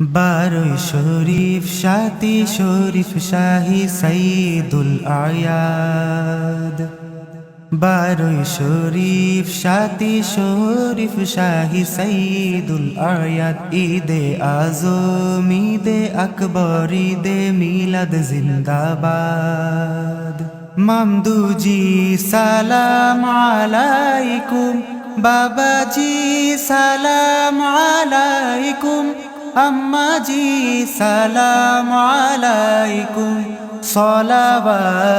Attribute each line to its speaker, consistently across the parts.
Speaker 1: বারোই শরীফ সাতি শরীফ, শাহি সঈদুল আয়াদ। বারোই শরীফ সাতি শরীফ, শাহি সঈদুল আয়াদ। ঈদে আজম, ঈদে আকবর, ঈদে মিলাদ জিন্দাবাদ। মামদুজি, সালাম আলাইকুম। বাবাজি, সালাম আলাইকুম। আম্মাজি, সালাম আলাইকুম সলাবাতুল্লাহ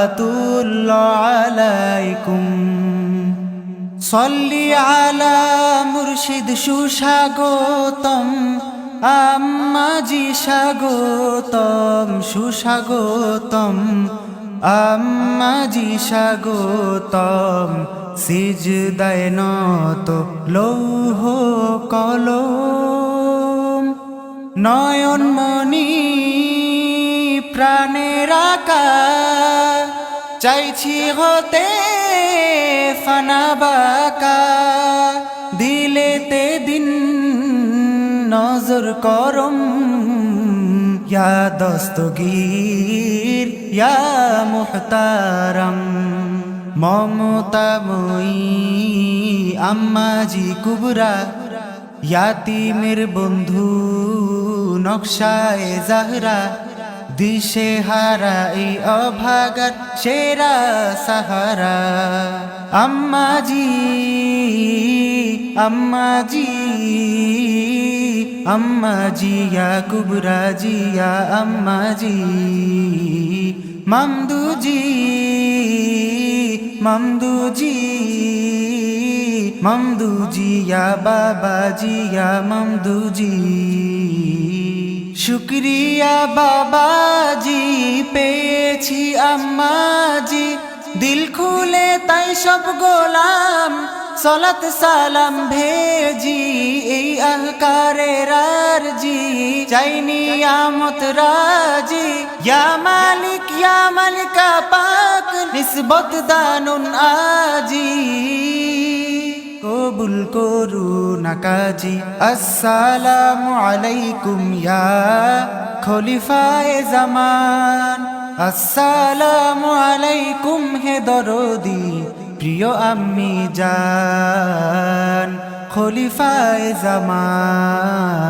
Speaker 1: আলাইকুম। সল্লি আলা মুর্শিদ সুস্বাগতম, আম্মাজি স্বাগতম, সুস্বাগতম, আম্মাজি স্বাগতম, সিজদায় নত লৌহ কলম নয়নমণি প্রাণের আকা চাইছি হতে ফানাবাকা দিলেতে দিন নজর করম, ইয়া দস্তগীর, ইয়া মুহতারম মমতাময়ী আম্মাজি কুবরা ইয়াতিমের বন্ধু নকশায় জাহরা, দিশে হারা এই অভাগার সেরা সাহারা। আম্মাজি আম্মাজি আম্মাজি ইয়া কুবরা জিয়া, আম্মাজি। মামদুজি মামদুজি। মামদুজি ইয়া বাবাজি ইয়া মামদুজি শুক্রিয়া বাবাজি পেয়েছি আম্মাজি দিল খুলে তাই সব গোলাম, সলাত সালাম ভেজি, এই আহকারে রারজি চাইনি আমত রাজি, ইয়া মালিক, ইয়া মালিকা পাক, নিসবত দানুন আজি। কবুল করুন কাজী। আসসালামু আলাইকুম ইয়া জামান। আসসালামু আলাইকুম হে দরদি, প্রিয় আম্মি জান, খলিফায়ে জামান।